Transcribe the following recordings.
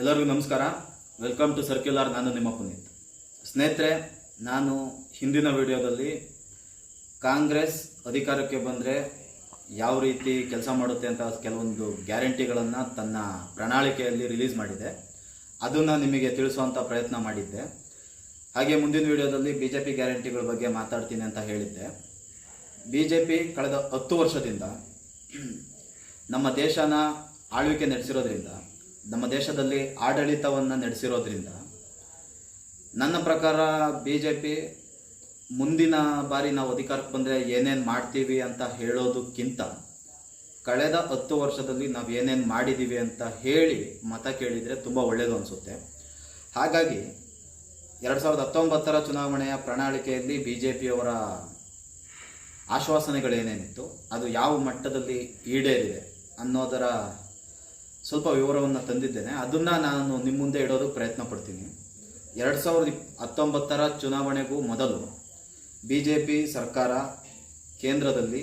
ಎಲ್ಲರಿಗೂ ನಮಸ್ಕಾರ. Welcome to circular ನಾನು ನಿಮ್ಮ ಪುನೀತ್. ಸ್ನೇಹಿತರೆ, ನಾನು ಹಿಂದಿನ ವಿಡಿಯೋದಲ್ಲಿ ಕಾಂಗ್ರೆಸ್ ಅಧಿಕಾರಕ್ಕೆ ಬಂದರೆ ಯಾವ ರೀತಿ ಕೆಲಸ ಮಾಡುತ್ತೆ ಅಂತ ಕೆಲವೊಂದು ಗ್ಯಾರಂಟಿಗಳನ್ನು ತನ್ನ ಪ್ರಣಾಳಿಕೆಯಲ್ಲಿ ರಿಲೀಸ್ ಮಾಡಿದೆ. ಅದನ್ನು ನಿಮಗೆ ತಿಳಿಸುವಂಥ ಪ್ರಯತ್ನ ಮಾಡಿದ್ದೆ. ಹಾಗೆ ಮುಂದಿನ ವಿಡಿಯೋದಲ್ಲಿ ಬಿ ಜೆ ಪಿ ಗ್ಯಾರಂಟಿಗಳ ಬಗ್ಗೆ ಮಾತಾಡ್ತೀನಿ ಅಂತ ಹೇಳಿದ್ದೆ. ಬಿ ಜೆ ಪಿ ಕಳೆದ ಹತ್ತು ವರ್ಷದಿಂದ ನಮ್ಮ ದೇಶನ ಆಳ್ವಿಕೆ ನಡೆಸಿರೋದ್ರಿಂದ ನಮ್ಮ ದೇಶದಲ್ಲಿ ಆಡಳಿತವನ್ನು ನಡೆಸಿರೋದ್ರಿಂದ ನನ್ನ ಪ್ರಕಾರ ಬಿ ಜೆ ಪಿ ಮುಂದಿನ ಬಾರಿ ನಾವು ಅಧಿಕಾರಕ್ಕೆ ಬಂದರೆ ಏನೇನು ಮಾಡ್ತೀವಿ ಅಂತ ಹೇಳೋದಕ್ಕಿಂತ ಕಳೆದ ಹತ್ತು ವರ್ಷದಲ್ಲಿ ನಾವು ಏನೇನು ಮಾಡಿದ್ದೀವಿ ಅಂತ ಹೇಳಿ ಮತ ಕೇಳಿದರೆ ತುಂಬ ಒಳ್ಳೆಯದು ಅನಿಸುತ್ತೆ. ಹಾಗಾಗಿ ಎರಡು ಸಾವಿರದ ಹತ್ತೊಂಬತ್ತರ ಚುನಾವಣೆಯ ಪ್ರಣಾಳಿಕೆಯಲ್ಲಿ ಬಿ ಜೆ ಪಿಯವರ ಆಶ್ವಾಸನೆಗಳೇನೇನಿತ್ತು, ಅದು ಯಾವ ಮಟ್ಟದಲ್ಲಿ ಈಡೇರಿದೆ ಅನ್ನೋದರ ಸ್ವಲ್ಪ ವಿವರವನ್ನು ತಂದಿದ್ದೇನೆ. ಅದನ್ನು ನಾನು ನಿಮ್ಮ ಮುಂದೆ ಇಡೋದಕ್ಕೆ ಪ್ರಯತ್ನ ಪಡ್ತೀನಿ. ಎರಡು ಸಾವಿರದ ಹತ್ತೊಂಬತ್ತರ ಚುನಾವಣೆಗೂ ಮೊದಲು ಬಿ ಜೆ ಪಿ ಸರ್ಕಾರ ಕೇಂದ್ರದಲ್ಲಿ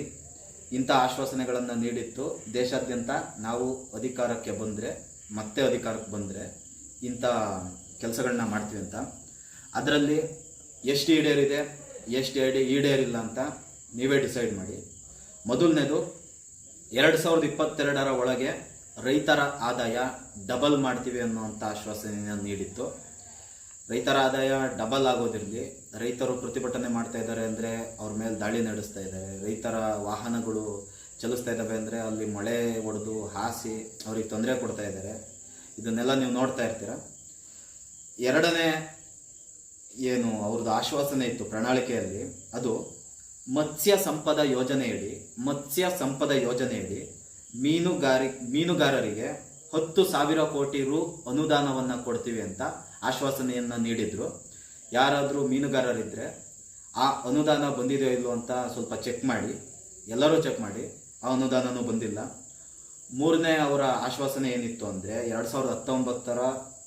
ಇಂಥ ಆಶ್ವಾಸನೆಗಳನ್ನು ನೀಡಿತ್ತು. ದೇಶಾದ್ಯಂತ ನಾವು ಅಧಿಕಾರಕ್ಕೆ ಬಂದರೆ, ಮತ್ತೆ ಅಧಿಕಾರಕ್ಕೆ ಬಂದರೆ ಇಂಥ ಕೆಲಸಗಳನ್ನ ಮಾಡ್ತೀವಿ ಅಂತ. ಅದರಲ್ಲಿ ಎಷ್ಟು ಈಡೇರಿದೆ ಎಷ್ಟು ಈಡೇ ಈಡೇರಿಲ್ಲ ಅಂತ ನೀವೇ ಡಿಸೈಡ್ ಮಾಡಿ. ಮೊದಲನೇದು, ಎರಡು ಸಾವಿರದ ಇಪ್ಪತ್ತೆರಡರ ಒಳಗೆ ರೈತರ ಆದಾಯ ಡಬಲ್ ಮಾಡ್ತೀವಿ ಅನ್ನುವಂಥ ಆಶ್ವಾಸನೆಯನ್ನು ನೀಡಿತ್ತು. ರೈತರ ಆದಾಯ ಡಬಲ್ ಆಗೋದಿರಲಿ, ರೈತರು ಪ್ರತಿಭಟನೆ ಮಾಡ್ತಾ ಇದ್ದಾರೆ ಅಂದರೆ ಅವ್ರ ಮೇಲೆ ದಾಳಿ ನಡೆಸ್ತಾ ಇದ್ದಾರೆ. ರೈತರ ವಾಹನಗಳು ಚಲಿಸ್ತಾ ಇದ್ದಾವೆ ಅಂದರೆ ಅಲ್ಲಿ ಮಳೆ ಹೊಡೆದು ಹಾಸಿ ಅವ್ರಿಗೆ ತೊಂದರೆ ಕೊಡ್ತಾ ಇದ್ದಾರೆ. ಇದನ್ನೆಲ್ಲ ನೀವು ನೋಡ್ತಾ ಇರ್ತೀರ? ಎರಡನೇ ಏನು ಅವ್ರದ್ದು ಆಶ್ವಾಸನೆ ಇತ್ತು ಪ್ರಣಾಳಿಕೆಯಲ್ಲಿ, ಅದು ಮತ್ಸ್ಯ ಸಂಪದ ಯೋಜನೆಯಡಿ, ಮತ್ಸ್ಯ ಸಂಪದ ಯೋಜನೆಯಡಿ ಮೀನುಗಾರಿ, ಮೀನುಗಾರರಿಗೆ ಹತ್ತು ಸಾವಿರ ಕೋಟಿ ರು ಅನುದಾನವನ್ನು ಕೊಡ್ತೀವಿ ಅಂತ ಆಶ್ವಾಸನೆಯನ್ನು ನೀಡಿದ್ರು. ಯಾರಾದರೂ ಮೀನುಗಾರರಿದ್ದರೆ ಆ ಅನುದಾನ ಬಂದಿದೆಯೋ ಇಲ್ಲೋ ಅಂತ ಸ್ವಲ್ಪ ಚೆಕ್ ಮಾಡಿ, ಎಲ್ಲರೂ ಚೆಕ್ ಮಾಡಿ, ಆ ಅನುದಾನನೂ ಬಂದಿಲ್ಲ. ಮೂರನೇ ಅವರ ಆಶ್ವಾಸನೆ ಏನಿತ್ತು ಅಂದರೆ ಎರಡು ಸಾವಿರದ ಹತ್ತೊಂಬತ್ತರ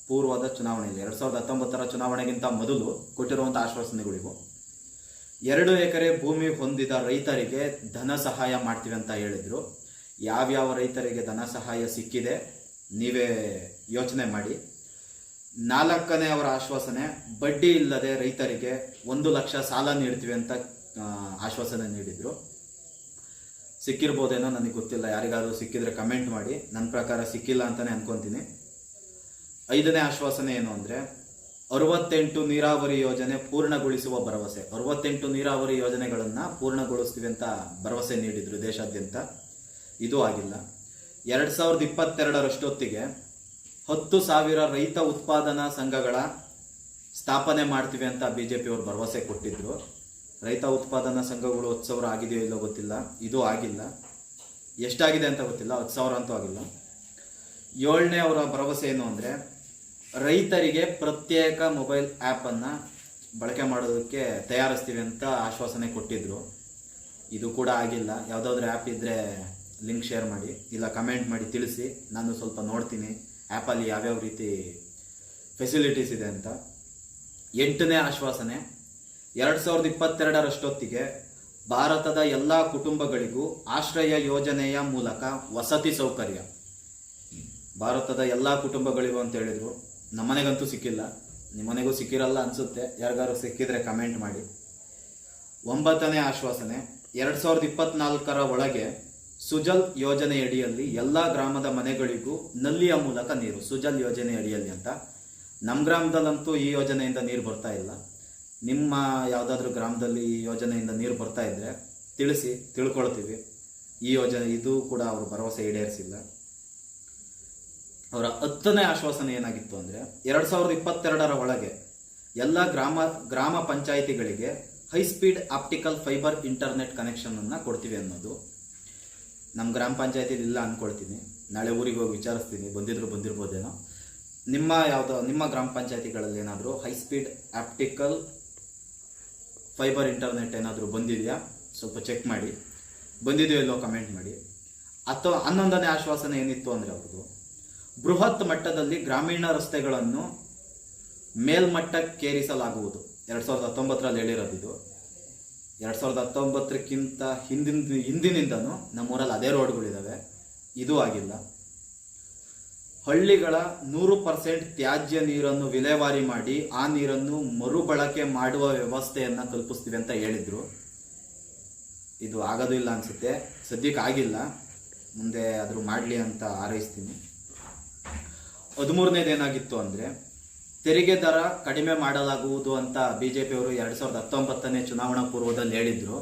ಪೂರ್ವದ ಚುನಾವಣೆಯಲ್ಲಿ ಎರಡು ಸಾವಿರದ ಹತ್ತೊಂಬತ್ತರ ಚುನಾವಣೆಗಿಂತ ಮೊದಲು ಕೊಟ್ಟಿರುವಂಥ ಆಶ್ವಾಸನೆಗಳಿಗೂ ಎರಡು ಎಕರೆ ಭೂಮಿ ಹೊಂದಿದ ರೈತರಿಗೆ ಧನ ಸಹಾಯ ಮಾಡ್ತೀವಿ ಅಂತ ಹೇಳಿದ್ರು. ಯಾವ್ಯಾವ ರೈತರಿಗೆ ಧನ ಸಹಾಯ ಸಿಕ್ಕಿದೆ ನೀವೇ ಯೋಚನೆ ಮಾಡಿ. ನಾಲ್ಕನೇ ಅವರ ಆಶ್ವಾಸನೆ, ಬಡ್ಡಿ ಇಲ್ಲದೆ ರೈತರಿಗೆ ಒಂದು ಲಕ್ಷ ಸಾಲ ನೀಡ್ತೀವಿ ಅಂತ ಆಶ್ವಾಸನೆ ನೀಡಿದ್ರು. ಸಿಕ್ಕಿರ್ಬೋದೇನೋ ನನಗೆ ಗೊತ್ತಿಲ್ಲ, ಯಾರಿಗಾದ್ರೂ ಸಿಕ್ಕಿದ್ರೆ ಕಮೆಂಟ್ ಮಾಡಿ. ನನ್ನ ಪ್ರಕಾರ ಸಿಕ್ಕಿಲ್ಲ ಅಂತಾನೆ ಅನ್ಕೊಂತೀನಿ. ಐದನೇ ಆಶ್ವಾಸನೆ ಏನು ಅಂದರೆ, ಅರವತ್ತೆಂಟು ನೀರಾವರಿ ಯೋಜನೆ ಪೂರ್ಣಗೊಳಿಸುವ ಭರವಸೆ. ಅರವತ್ತೆಂಟು ನೀರಾವರಿ ಯೋಜನೆಗಳನ್ನು ಪೂರ್ಣಗೊಳಿಸ್ತೀವಿ ಅಂತ ಭರವಸೆ ನೀಡಿದರು ದೇಶಾದ್ಯಂತ. ಇದು ಆಗಿಲ್ಲ. ಎರಡು ಸಾವಿರದ ಇಪ್ಪತ್ತೆರಡರಷ್ಟೊತ್ತಿಗೆ ಹತ್ತು ಸಾವಿರ ರೈತ ಉತ್ಪಾದನಾ ಸಂಘಗಳ ಸ್ಥಾಪನೆ ಮಾಡ್ತೀವಿ ಅಂತ ಬಿ ಜೆ ಪಿಯವರು ಭರವಸೆ ಕೊಟ್ಟಿದ್ರು. ರೈತ ಉತ್ಪಾದನಾ ಸಂಘಗಳು ಹತ್ತು ಸಾವಿರ ಆಗಿದೆಯೋ ಇಲ್ಲೋ ಗೊತ್ತಿಲ್ಲ. ಇದು ಆಗಿಲ್ಲ. ಎಷ್ಟಾಗಿದೆ ಅಂತ ಗೊತ್ತಿಲ್ಲ. ಹತ್ತು ಸಾವಿರ ಅಂತೂ ಆಗಿಲ್ಲ. ಏಳನೇ ಅವರ ಭರವಸೆ ಏನು ಅಂದರೆ ರೈತರಿಗೆ ಪ್ರತ್ಯೇಕ ಮೊಬೈಲ್ ಆ್ಯಪನ್ನು ಬಳಕೆ ಮಾಡೋದಕ್ಕೆ ತಯಾರಿಸ್ತೀವಿ ಅಂತ ಆಶ್ವಾಸನೆ ಕೊಟ್ಟಿದ್ರು. ಇದು ಕೂಡ ಆಗಿಲ್ಲ. ಯಾವುದಾದ್ರೂ ಆ್ಯಪ್ ಇದ್ದರೆ ಲಿಂಕ್ ಶೇರ್ ಮಾಡಿ, ಇಲ್ಲ ಕಮೆಂಟ್ ಮಾಡಿ ತಿಳಿಸಿ. ನಾನು ಸ್ವಲ್ಪ ನೋಡ್ತೀನಿ ಆ್ಯಪಲ್ಲಿ ಯಾವ್ಯಾವ ರೀತಿ ಫೆಸಿಲಿಟೀಸ್ ಇದೆ ಅಂತ. ಎಂಟನೇ ಆಶ್ವಾಸನೆ, ಎರಡು ಸಾವಿರದ ಇಪ್ಪತ್ತೆರಡರಷ್ಟೊತ್ತಿಗೆ ಭಾರತದ ಎಲ್ಲ ಕುಟುಂಬಗಳಿಗೂ ಆಶ್ರಯ ಯೋಜನೆಯ ಮೂಲಕ ವಸತಿ ಸೌಕರ್ಯ. ಭಾರತದ ಎಲ್ಲ ಕುಟುಂಬಗಳಿಗೂ ಅಂತ ಹೇಳಿದ್ರು. ನಮ್ಮನೆಗಂತೂ ಸಿಕ್ಕಿಲ್ಲ. ನಿಮ್ಮನೆಗೂ ಸಿಕ್ಕಿರಲ್ಲ ಅನ್ಸುತ್ತೆ. ಯಾರಿಗಾರು ಸಿಕ್ಕಿದ್ರೆ ಕಮೆಂಟ್ ಮಾಡಿ. ಒಂಬತ್ತನೇ ಆಶ್ವಾಸನೆ, ಎರಡು ಸಾವಿರದ ಇಪ್ಪತ್ನಾಲ್ಕರ ಒಳಗೆ ಸುಜಲ್ ಯೋಜನೆಯಡಿಯಲ್ಲಿ ಎಲ್ಲ ಗ್ರಾಮದ ಮನೆಗಳಿಗೂ ನಲ್ಲಿಯ ಮೂಲಕ ನೀರು, ಸುಜಲ್ ಯೋಜನೆ ಅಡಿಯಲ್ಲಿ ಅಂತ. ನಮ್ಮ ಗ್ರಾಮದಲ್ಲಂತೂ ಈ ಯೋಜನೆಯಿಂದ ನೀರು ಬರ್ತಾ ಇಲ್ಲ. ನಿಮ್ಮ ಯಾವುದಾದ್ರೂ ಗ್ರಾಮದಲ್ಲಿ ಈ ಯೋಜನೆಯಿಂದ ನೀರು ಬರ್ತಾ ಇದ್ರೆ ತಿಳಿಸಿ, ತಿಳ್ಕೊಳ್ತೀವಿ. ಈ ಯೋಜನೆ, ಇದು ಕೂಡ ಅವರು ಭರವಸೆ ಈಡೇರಿಸಿಲ್ಲ. ಅವರ ಹತ್ತನೇ ಆಶ್ವಾಸನೆ ಏನಾಗಿತ್ತು ಅಂದರೆ, ಎರಡು ಸಾವಿರದ ಇಪ್ಪತ್ತೆರಡರ ಒಳಗೆ ಎಲ್ಲ ಗ್ರಾಮ ಗ್ರಾಮ ಪಂಚಾಯಿತಿಗಳಿಗೆ high speed optical fibre internet ಕನೆಕ್ಷನನ್ನು ಕೊಡ್ತೀವಿ ಅನ್ನೋದು. ನಮ್ಮ ಗ್ರಾಮ ಪಂಚಾಯತಿ ಇಲ್ಲ ಅಂದ್ಕೊಳ್ತೀನಿ ನಾಳೆ ಊರಿಗೆ ಹೋಗಿ ವಿಚಾರಿಸ್ತೀನಿ. ಬಂದಿದ್ರು ಬಂದಿರ್ಬೋದೇನೋ. ನಿಮ್ಮ ಯಾವುದೋ, ನಿಮ್ಮ ಗ್ರಾಮ ಪಂಚಾಯತಿಗಳಲ್ಲಿ ಏನಾದರೂ high speed optical fibre internet ಏನಾದರೂ ಬಂದಿದೆಯಾ? ಸ್ವಲ್ಪ ಚೆಕ್ ಮಾಡಿ. ಬಂದಿದೆಯೋ ಇಲ್ಲೋ ಕಮೆಂಟ್ ಮಾಡಿ. ಅಥವಾ ಹನ್ನೊಂದನೇ ಆಶ್ವಾಸನೆ ಏನಿತ್ತು ಅಂದರೆ ಅವ್ರದ್ದು, ಬೃಹತ್ ಮಟ್ಟದಲ್ಲಿ ಗ್ರಾಮೀಣ ರಸ್ತೆಗಳನ್ನು ಮೇಲ್ಮಟ್ಟಕ್ಕೇರಿಸಲಾಗುವುದು. ಎರಡು ಸಾವಿರದ ಹತ್ತೊಂಬತ್ತರಲ್ಲಿ ಹೇಳಿರೋದು ಇದು ಎರಡು ಸಾವಿರದ ಹತ್ತೊಂಬತ್ತಕ್ಕಿಂತ ಹಿಂದಿನ ಹಿಂದಿನಿಂದನೂ ನಮ್ಮೂರಲ್ಲಿ ಅದೇ ರೋಡ್ಗಳಿದ್ದಾವೆ ಇದು ಆಗಿಲ್ಲ. ಹಳ್ಳಿಗಳ ನೂರು ಪರ್ಸೆಂಟ್ ತ್ಯಾಜ್ಯ ನೀರನ್ನು ವಿಲೇವಾರಿ ಮಾಡಿ ಆ ನೀರನ್ನು ಮರುಬಳಕೆ ಮಾಡುವ ವ್ಯವಸ್ಥೆಯನ್ನು ಕಲ್ಪಿಸ್ತೀವಿ ಅಂತ ಹೇಳಿದರು. ಇದು ಆಗೋದು ಇಲ್ಲ ಅನಿಸುತ್ತೆ. ಸದ್ಯಕ್ಕೆ ಆಗಿಲ್ಲ. ಮುಂದೆ ಆದರೂ ಮಾಡಲಿ ಅಂತ ಹಾರೈಸ್ತೀನಿ. ಹದಿಮೂರನೇದೇನಾಗಿತ್ತು ಅಂದರೆ ತೆರಿಗೆ ದರ ಕಡಿಮೆ ಮಾಡಲಾಗುವುದು ಅಂತ ಬಿ ಜೆ ಪಿಯವರು ಎರಡು ಸಾವಿರದ ಹತ್ತೊಂಬತ್ತನೇ ಚುನಾವಣಾ ಪೂರ್ವದಲ್ಲಿ ಹೇಳಿದ್ರು.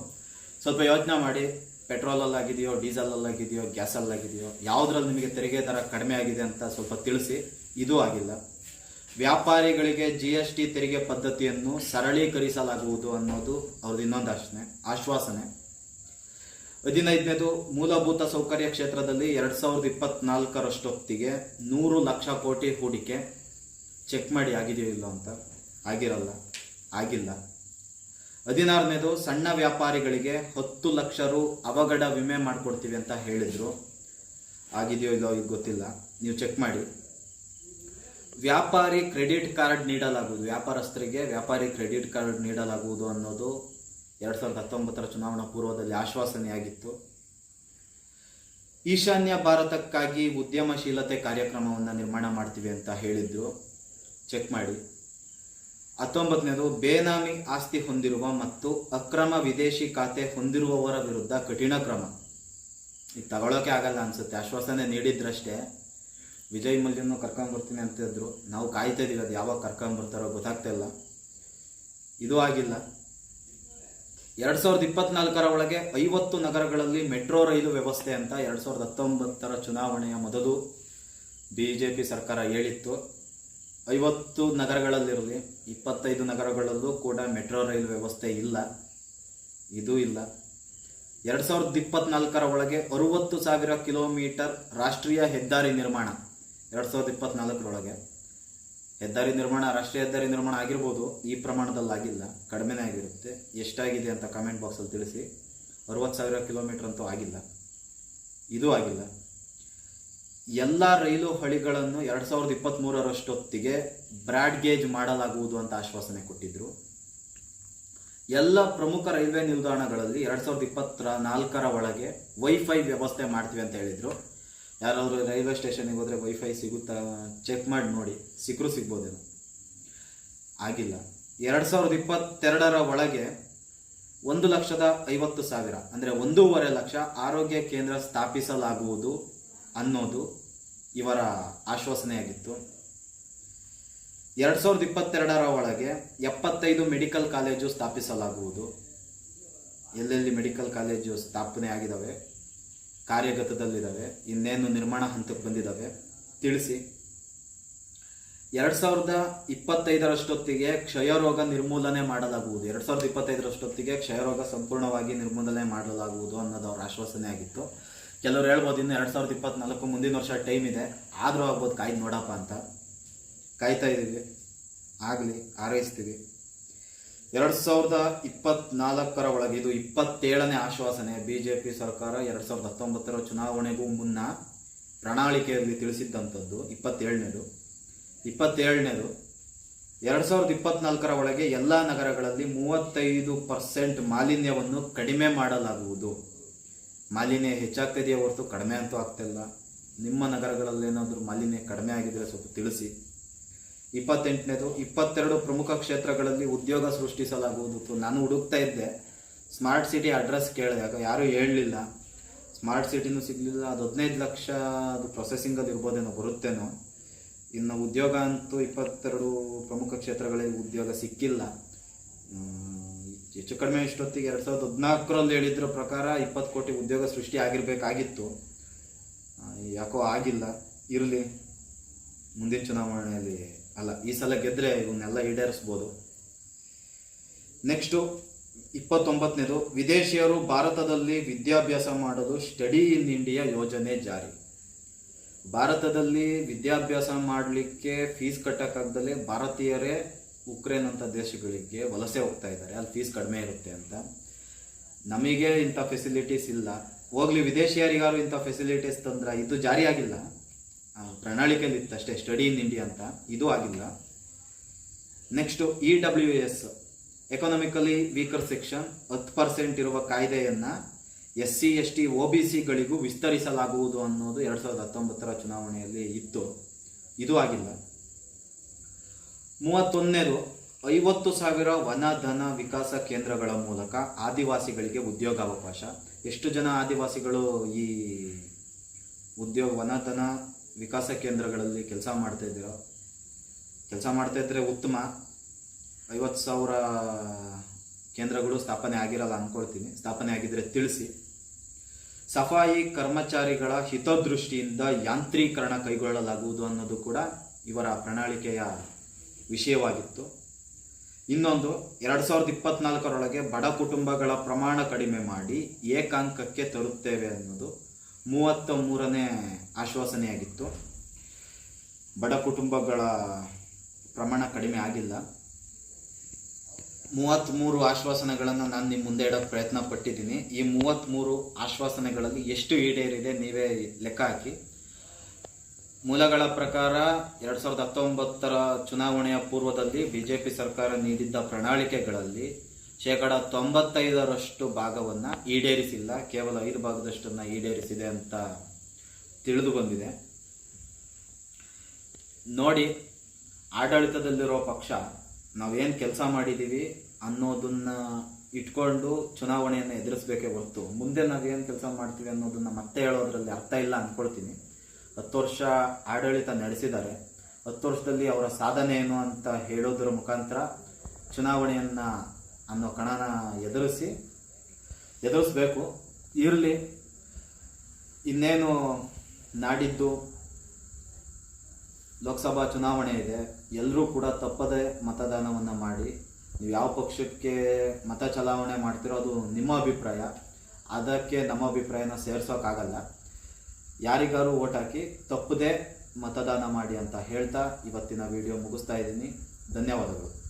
ಸ್ವಲ್ಪ ಯೋಚನೆ ಮಾಡಿ ಪೆಟ್ರೋಲಲ್ಲಾಗಿದೆಯೋ ಡೀಸೆಲಲ್ಲಾಗಿದೆಯೋ ಗ್ಯಾಸಲ್ಲಾಗಿದೆಯೋ ಯಾವುದ್ರಲ್ಲಿ ನಿಮಗೆ ತೆರಿಗೆ ದರ ಕಡಿಮೆ ಆಗಿದೆ ಅಂತ ಸ್ವಲ್ಪ ತಿಳಿಸಿ, ಇದೂ ಆಗಿಲ್ಲ. ವ್ಯಾಪಾರಿಗಳಿಗೆ ಜಿ ಎಸ್ ಟಿ ತೆರಿಗೆ ಪದ್ಧತಿಯನ್ನು ಸರಳೀಕರಿಸಲಾಗುವುದು ಅನ್ನೋದು ಅವ್ರದ್ದು ಇನ್ನೊಂದು ಆಶ್ನೆ, ಆಶ್ವಾಸನೆ. ಹದಿನೈದನೇದು ಮೂಲಭೂತ ಸೌಕರ್ಯ ಕ್ಷೇತ್ರದಲ್ಲಿ ಎರಡ್ ಸಾವಿರದ ಇಪ್ಪತ್ನಾಲ್ಕರಷ್ಟೊತ್ತಿಗೆ ನೂರು ಲಕ್ಷ ಕೋಟಿ ಹೂಡಿಕೆ. ಚೆಕ್ ಮಾಡಿ ಆಗಿದೆಯೋ ಇಲ್ಲೋ ಅಂತ. ಆಗಿರಲ್ಲ. ಆಗಿಲ್ಲ. ಹದಿನಾರನೇದು, ಸಣ್ಣ ವ್ಯಾಪಾರಿಗಳಿಗೆ ಹತ್ತು ಲಕ್ಷ ರು ಅವಘಡ ವಿಮೆ ಮಾಡಿಕೊಡ್ತೀವಿ ಅಂತ ಹೇಳಿದ್ರು. ಆಗಿದೆಯೋ ಇಲ್ಲೋ ಈಗ ಗೊತ್ತಿಲ್ಲ. ನೀವು ಚೆಕ್ ಮಾಡಿ. ವ್ಯಾಪಾರಿ ಕ್ರೆಡಿಟ್ ಕಾರ್ಡ್ ನೀಡಲಾಗುವುದು. ವ್ಯಾಪಾರಸ್ಥರಿಗೆ ವ್ಯಾಪಾರಿ ಕ್ರೆಡಿಟ್ ಕಾರ್ಡ್ ನೀಡಲಾಗುವುದು ಅನ್ನೋದು ಎರಡ್ ಸಾವಿರದ ಹತ್ತೊಂಬತ್ತರ ಚುನಾವಣಾ ಪೂರ್ವದಲ್ಲಿ ಆಶ್ವಾಸನೆಯಾಗಿತ್ತು. ಈಶಾನ್ಯ ಭಾರತಕ್ಕಾಗಿ ಉದ್ಯಮಶೀಲತೆ ಕಾರ್ಯಕ್ರಮವನ್ನು ನಿರ್ಮಾಣ ಮಾಡ್ತೀವಿ ಅಂತ ಹೇಳಿದ್ರು. ಚೆಕ್ ಮಾಡಿ. ಹತ್ತೊಂಬತ್ತನೇದು, ಬೇನಾಮಿ ಆಸ್ತಿ ಹೊಂದಿರುವ ಮತ್ತು ಅಕ್ರಮ ವಿದೇಶಿ ಖಾತೆ ಹೊಂದಿರುವವರ ವಿರುದ್ಧ ಕಠಿಣ ಕ್ರಮ. ಈಗ ತಗೊಳ್ಳೋಕೆ ಆಗಲ್ಲ ಅನ್ಸುತ್ತೆ, ಆಶ್ವಾಸನೆ ನೀಡಿದ್ರಷ್ಟೇ. ವಿಜಯ್ ಮಲ್ಯನ್ನು ಕರ್ಕೊಂಡ್ಬರ್ತೀನಿ ಅಂತಿದ್ರು ನಾವು ಕಾಯ್ತಾ ಇದೀವಿ, ಅದು ಯಾವಾಗ ಕರ್ಕೊಂಡ್ಬರ್ತಾರೋ ಗೊತ್ತಾಗ್ತಾ ಇಲ್ಲ. ಇದು ಆಗಿಲ್ಲ. ಎರಡು ಸಾವಿರದ ಇಪ್ಪತ್ನಾಲ್ಕರ ಒಳಗೆ ಐವತ್ತು ನಗರಗಳಲ್ಲಿ ಮೆಟ್ರೋ ರೈಲು ವ್ಯವಸ್ಥೆ ಅಂತ ಎರಡು ಸಾವಿರದ ಹತ್ತೊಂಬತ್ತರ ಚುನಾವಣೆಯ ಮೊದಲು ಬಿ ಜೆ ಪಿ ಸರ್ಕಾರ ಹೇಳಿತ್ತು. ಐವತ್ತು ನಗರಗಳಲ್ಲಿರಲಿ, ಇಪ್ಪತ್ತೈದು ನಗರಗಳಲ್ಲೂ ಕೂಡ ಮೆಟ್ರೋ ರೈಲು ವ್ಯವಸ್ಥೆ ಇಲ್ಲ, ಇದು ಇಲ್ಲ. ಎರಡು ಸಾವಿರದ ಇಪ್ಪತ್ನಾಲ್ಕರ ಒಳಗೆ ಅರುವತ್ತು ಸಾವಿರ ಕಿಲೋಮೀಟರ್ ರಾಷ್ಟ್ರೀಯ ಹೆದ್ದಾರಿ ನಿರ್ಮಾಣ, ಎರಡು ಸಾವಿರದ ಇಪ್ಪತ್ನಾಲ್ಕರೊಳಗೆ. ಹೆದ್ದಾರಿ ನಿರ್ಮಾಣ, ರಾಷ್ಟ್ರೀಯ ಹೆದ್ದಾರಿ ನಿರ್ಮಾಣ ಆಗಿರ್ಬೋದು, ಈ ಪ್ರಮಾಣದಲ್ಲಿ ಆಗಿಲ್ಲ ಕಡಿಮೆನೇ ಆಗಿರುತ್ತೆ. ಎಷ್ಟಾಗಿದೆ ಅಂತ ಕಾಮೆಂಟ್ ಬಾಕ್ಸಲ್ಲಿ ತಿಳಿಸಿ. ಅರವತ್ತು ಸಾವಿರ ಕಿಲೋಮೀಟರ್ ಅಂತೂ ಆಗಿಲ್ಲ. ಇದೂ ಆಗಿಲ್ಲ. ಎಲ್ಲ ರೈಲು ಹಳಿಗಳನ್ನು ಎರಡು ಸಾವಿರದ ಇಪ್ಪತ್ತ್ ಮೂರರಷ್ಟೊತ್ತಿಗೆ ಬ್ರಾಡ್ ಗೇಜ್ ಮಾಡಲಾಗುವುದು ಅಂತ ಆಶ್ವಾಸನೆ ಕೊಟ್ಟಿದ್ರು. ಎಲ್ಲ ಪ್ರಮುಖ ರೈಲ್ವೆ ನಿಲ್ದಾಣಗಳಲ್ಲಿ ಎರಡು ಸಾವಿರದ ಇಪ್ಪತ್ತರ ನಾಲ್ಕರ ಒಳಗೆ ವೈಫೈ ವ್ಯವಸ್ಥೆ ಮಾಡ್ತೀವಿ ಅಂತ ಹೇಳಿದ್ರು. ಯಾರಾದರೂ ರೈಲ್ವೆ ಸ್ಟೇಷನ್ಗೆ ಹೋದ್ರೆ ವೈಫೈ ಸಿಗುತ್ತಾ ಚೆಕ್ ಮಾಡಿ ನೋಡಿ. ಸಿಕ್ಕರೂ ಸಿಗ್ಬೋದೇನೋ. ಆಗಿಲ್ಲ. ಎರಡು ಸಾವಿರದ ಇಪ್ಪತ್ತೆರಡರ ಒಳಗೆ ಒಂದು ಲಕ್ಷದ ಐವತ್ತು ಸಾವಿರ, ಅಂದರೆ ಒಂದೂವರೆ ಲಕ್ಷ ಆರೋಗ್ಯ ಕೇಂದ್ರ ಸ್ಥಾಪಿಸಲಾಗುವುದು. ಅನ್ನೋದು ಇವರ ಆಶ್ವಾಸನೆಯಾಗಿತ್ತು. ಎರಡು ಸಾವಿರದ ಇಪ್ಪತ್ತೆರಡರ ಒಳಗೆ ಎಪ್ಪತ್ತೈದು ಮೆಡಿಕಲ್ ಕಾಲೇಜು ಸ್ಥಾಪಿಸಲಾಗುವುದು. ಎಲ್ಲೆಲ್ಲಿ ಮೆಡಿಕಲ್ ಕಾಲೇಜು ಸ್ಥಾಪನೆ ಆಗಿದ್ದಾವೆ ಕಾರ್ಯಗತದಲ್ಲಿದ್ದಾವೆ ಇನ್ನೇನು ನಿರ್ಮಾಣ ಹಂತಕ್ಕೆ ಬಂದಿದ್ದಾವೆ ತಿಳಿಸಿ. ಎರಡು ಸಾವಿರದ ಇಪ್ಪತ್ತೈದರಷ್ಟೊತ್ತಿಗೆ ಕ್ಷಯರೋಗ ನಿರ್ಮೂಲನೆ ಮಾಡಲಾಗುವುದು. ಎರಡು ಸಾವಿರದ ಇಪ್ಪತ್ತೈದರಷ್ಟೊತ್ತಿಗೆ ಕ್ಷಯರೋಗ ಸಂಪೂರ್ಣವಾಗಿ ನಿರ್ಮೂಲನೆ ಮಾಡಲಾಗುವುದು ಅನ್ನೋದು ಅವರ ಆಶ್ವಾಸನೆ ಆಗಿತ್ತು ಕೆಲವರು ಹೇಳ್ಬೋದು ಇನ್ನು ಎರಡ್ ಸಾವಿರದ ಇಪ್ಪತ್ನಾಲ್ಕು ಮುಂದಿನ ವರ್ಷ ಟೈಮ್ ಇದೆ. ಆದರೂ ಆಗ್ಬೋದು ಕಾಯ್ದು ನೋಡಪ್ಪ ಅಂತ. ಕಾಯ್ತಾ ಇದ್ದೀವಿ. ಆಗಲಿ, ಹಾರೈಸ್ತೀವಿ. ಎರಡ್ ಸಾವಿರದ ಇಪ್ಪತ್ನಾಲ್ಕರ ಒಳಗೆ ಇದು ಇಪ್ಪತ್ತೇಳನೇ ಆಶ್ವಾಸನೆ. ಬಿಜೆಪಿ ಸರ್ಕಾರ ಎರಡ್ ಸಾವಿರದ ಹತ್ತೊಂಬತ್ತರ ಚುನಾವಣೆಗೂ ಮುನ್ನ ಪ್ರಣಾಳಿಕೆಯಲ್ಲಿ ತಿಳಿಸಿದ್ದಂಥದ್ದು, ಇಪ್ಪತ್ತೇಳನೇದು. ಇಪ್ಪತ್ತೇಳನೇದು, ಎರಡ್ ಸಾವಿರದ ಇಪ್ಪತ್ನಾಲ್ಕರ ಒಳಗೆ ಎಲ್ಲ ನಗರಗಳಲ್ಲಿ ಮೂವತ್ತೈದು ಪರ್ಸೆಂಟ್ ಮಾಲಿನ್ಯವನ್ನು ಕಡಿಮೆ ಮಾಡಲಾಗುವುದು. ಮಾಲಿನ್ಯ ಹೆಚ್ಚಾಗ್ತಿದೆಯೇ ಹೊರತು ಕಡಿಮೆ ಅಂತೂ ಆಗ್ತಿಲ್ಲ ನಿಮ್ಮ ನಗರಗಳಲ್ಲಿ ಏನಾದರೂ ಮಾಲಿನ್ಯ ಕಡಿಮೆ ಆಗಿದ್ರೆ ಸ್ವಲ್ಪ ತಿಳಿಸಿ. ಇಪ್ಪತ್ತೆಂಟನೇದು, ಇಪ್ಪತ್ತೆರಡು ಪ್ರಮುಖ ಕ್ಷೇತ್ರಗಳಲ್ಲಿ ಉದ್ಯೋಗ ಸೃಷ್ಟಿಸಲಾಗುವುದು ನಾನು ಹುಡುಕ್ತಾ ಇದ್ದೆ. ಸ್ಮಾರ್ಟ್ ಸಿಟಿ ಅಡ್ರೆಸ್ ಕೇಳಿದಾಗ ಯಾರೂ ಹೇಳಲಿಲ್ಲ. ಸ್ಮಾರ್ಟ್ ಸಿಟಿನೂ ಸಿಗಲಿಲ್ಲ, ಅದು ಹದಿನೈದು ಲಕ್ಷ ಅದು ಪ್ರೊಸೆಸಿಂಗಲ್ಲಿ ಇರ್ಬೋದೇನೋ ಬರುತ್ತೇನೋ. ಇನ್ನು ಉದ್ಯೋಗ ಅಂತೂ ಇಪ್ಪತ್ತೆರಡು ಪ್ರಮುಖ ಕ್ಷೇತ್ರಗಳಲ್ಲಿ ಉದ್ಯೋಗ ಸಿಕ್ಕಿಲ್ಲ. ಹೆಚ್ಚು ಕಡಿಮೆ ಇಷ್ಟೊತ್ತಿಗೆ ಎರಡು ಸಾವಿರದ ಹದಿನಾಲ್ಕರಲ್ಲಿ ಹೇಳಿದ್ರ ಪ್ರಕಾರ ಇಪ್ಪತ್ತು ಕೋಟಿ ಉದ್ಯೋಗ ಸೃಷ್ಟಿ ಆಗಿರಬೇಕಾಗಿತ್ತು. ಯಾಕೋ ಆಗಿಲ್ಲ. ಇರಲಿ. ಮುಂದಿನ ಚುನಾವಣೆಯಲ್ಲಿ ಅಲ್ಲ, ಈ ಸಲ ಗೆದ್ದರೆ ಇವನ್ನೆಲ್ಲ ಈಡೇರಿಸ್ಬೋದು. ನೆಕ್ಸ್ಟು, ಇಪ್ಪತ್ತೊಂಬತ್ತನೇದು, ವಿದೇಶಿಯರು ಭಾರತದಲ್ಲಿ ವಿದ್ಯಾಭ್ಯಾಸ ಮಾಡಲು ಸ್ಟಡಿ ಇನ್ ಇಂಡಿಯಾ ಯೋಜನೆ ಜಾರಿ. ಭಾರತದಲ್ಲಿ ವಿದ್ಯಾಭ್ಯಾಸ ಮಾಡಲಿಕ್ಕೆ ಫೀಸ್ ಕಟ್ಟಕ್ಕಾಗ್ದಲೇ ಭಾರತೀಯರೇ ಉಕ್ರೇನ್ ಅಂತ ದೇಶಗಳಿಗೆ ವಲಸೆ ಹೋಗ್ತಾ ಇದ್ದಾರೆ ಅಲ್ಲಿ ಫೀಸ್ ಕಡಿಮೆ ಇರುತ್ತೆ ಅಂತ. ನಮಗೆ ಇಂಥ ಫೆಸಿಲಿಟೀಸ್ ಇಲ್ಲ. ಹೋಗ್ಲಿ ವಿದೇಶಿಯರಿಗಾರು ಇಂಥ ಫೆಸಿಲಿಟೀಸ್ ತಂದ್ರೆ ಇದು ಜಾರಿಯಾಗಿಲ್ಲ ಆ, ಪ್ರಣಾಳಿಕೆಯಲ್ಲಿ ಇತ್ತು ಅಷ್ಟೇ ಸ್ಟಡಿ ಇನ್ ಇಂಡಿಯಾ ಅಂತ. ಇದು ಆಗಿಲ್ಲ. Next E W S economically weaker section ಹತ್ತು ಪರ್ಸೆಂಟ್ ಇರುವ ಕಾಯ್ದೆಯನ್ನ S C S T O B ಸಿಗಳಿಗೂ ವಿಸ್ತರಿಸಲಾಗುವುದು ಅನ್ನೋದು ಎರಡ್ ಸಾವಿರದ ಹತ್ತೊಂಬತ್ತರ ಚುನಾವಣೆಯಲ್ಲಿ ಇತ್ತು. ಇದು ಆಗಿಲ್ಲ. ಮೂವತ್ತೊಂದನೇದು ಐವತ್ತು ಸಾವಿರ ವನಧನ ವಿಕಾಸ ಕೇಂದ್ರಗಳ ಮೂಲಕ ಆದಿವಾಸಿಗಳಿಗೆ ಉದ್ಯೋಗಾವಕಾಶ ಎಷ್ಟು ಜನ ಆದಿವಾಸಿಗಳು ಈ ಉದ್ಯೋಗ ವನಧನ ವಿಕಾಸ ಕೇಂದ್ರಗಳಲ್ಲಿ ಕೆಲಸ ಮಾಡ್ತಾ ಇದ್ದೀರೋ? ಕೆಲಸ ಮಾಡ್ತಾ ಇದ್ರೆ ಉತ್ತಮ. ಐವತ್ತು ಸಾವಿರ ಕೇಂದ್ರಗಳು ಸ್ಥಾಪನೆ ಆಗಿರಲ್ಲ ಅಂದ್ಕೊಳ್ತೀನಿ ಸ್ಥಾಪನೆ ಆಗಿದ್ರೆ ತಿಳಿಸಿ. ಸಫಾಯಿ ಕರ್ಮಚಾರಿಗಳ ಹಿತದೃಷ್ಟಿಯಿಂದ ಯಾಂತ್ರೀಕರಣ ಕೈಗೊಳ್ಳಲಾಗುವುದು ಅನ್ನೋದು ಕೂಡ ಇವರ ಪ್ರಣಾಳಿಕೆಯ ವಿಷಯವಾಗಿತ್ತು. ಇನ್ನೊಂದು, ಎರಡು ಸಾವಿರದ ಇಪ್ಪತ್ನಾಲ್ಕರೊಳಗೆ ಬಡ ಕುಟುಂಬಗಳ ಪ್ರಮಾಣ ಕಡಿಮೆ ಮಾಡಿ ಏಕಾಂಕಕ್ಕೆ ತರುತ್ತೇವೆ ಅನ್ನೋದು ಮೂವತ್ತ ಮೂರನೇ ಆಶ್ವಾಸನೆಯಾಗಿತ್ತು. ಬಡ ಕುಟುಂಬಗಳ ಪ್ರಮಾಣ ಕಡಿಮೆ ಆಗಿಲ್ಲ. ಮೂವತ್ತ್ಮೂರು ಆಶ್ವಾಸನೆಗಳನ್ನು ನಾನು ನಿಮ್ಮ ಮುಂದೆ ಇಡೋಕ್ಕೆ ಪ್ರಯತ್ನ ಪಟ್ಟಿದ್ದೀನಿ ಈ ಮೂವತ್ತ್ಮೂರು ಆಶ್ವಾಸನೆಗಳಲ್ಲಿ ಎಷ್ಟು ಈಡೇರಿದೆ ನೀವೇ ಲೆಕ್ಕ ಹಾಕಿ. ಮೂಲಗಳ ಪ್ರಕಾರ ಎರಡು ಸಾವಿರದ ಹತ್ತೊಂಬತ್ತರ ಚುನಾವಣೆಯ ಪೂರ್ವದಲ್ಲಿ ಬಿಜೆಪಿ ಸರ್ಕಾರ ನೀಡಿದ್ದ ಪ್ರಣಾಳಿಕೆಗಳಲ್ಲಿ ಶೇಕಡ ತೊಂಬತ್ತೈದರಷ್ಟು ಭಾಗವನ್ನು ಈಡೇರಿಸಿಲ್ಲ. ಕೇವಲ ಐದು ಭಾಗದಷ್ಟನ್ನು ಈಡೇರಿಸಿದೆ ಅಂತ ತಿಳಿದು ಬಂದಿದೆ ನೋಡಿ, ಆಡಳಿತದಲ್ಲಿರೋ ಪಕ್ಷ, ನಾವೇನು ಕೆಲಸ ಮಾಡಿದ್ದೀವಿ ಅನ್ನೋದನ್ನ ಇಟ್ಕೊಂಡು ಚುನಾವಣೆಯನ್ನು ಎದುರಿಸಬೇಕೇ ಹೊರತು, ಮುಂದೆ ನಾವೇನು ಕೆಲಸ ಮಾಡ್ತೀವಿ ಅನ್ನೋದನ್ನು ಮತ್ತೆ ಹೇಳೋದ್ರಲ್ಲಿ ಅರ್ಥ ಇಲ್ಲ ಅಂದ್ಕೊಳ್ತೀನಿ ಹತ್ತು ವರ್ಷ ಆಡಳಿತ ನಡೆಸಿದ್ದಾರೆ. ಹತ್ತು ವರ್ಷದಲ್ಲಿ ಅವರ ಸಾಧನೆ ಏನು ಅಂತ ಹೇಳೋದ್ರ ಮುಖಾಂತರ ಚುನಾವಣೆಯನ್ನು ಅನ್ನೋ ಕಣನ ಎದುರಿಸಿ, ಎದುರಿಸ್ಬೇಕು. ಇರಲಿ. ಇನ್ನೇನು ನಾಡಿದ್ದು ಲೋಕಸಭಾ ಚುನಾವಣೆ ಇದೆ. ಎಲ್ಲರೂ ಕೂಡ ತಪ್ಪದೆ ಮತದಾನವನ್ನು ಮಾಡಿ. ನೀವು ಯಾವ ಪಕ್ಷಕ್ಕೆ ಮತ ಚಲಾವಣೆ ಮಾಡ್ತಿರೋ ಅದು ನಿಮ್ಮ ಅಭಿಪ್ರಾಯ. ಅದಕ್ಕೆ ನಮ್ಮ ಅಭಿಪ್ರಾಯನ ಸೇರ್ಸೋಕ್ಕಾಗಲ್ಲ ಯಾರಿಗಾರು ಓಟ್ ಹಾಕಿ ತಪ್ಪದೆ ಮತದಾನ ಮಾಡಿ ಅಂತ ಹೇಳ್ತಾ ಇವತ್ತಿನ ವಿಡಿಯೋ ಮುಗಿಸ್ತಾ ಇದ್ದೀನಿ. ಧನ್ಯವಾದಗಳು.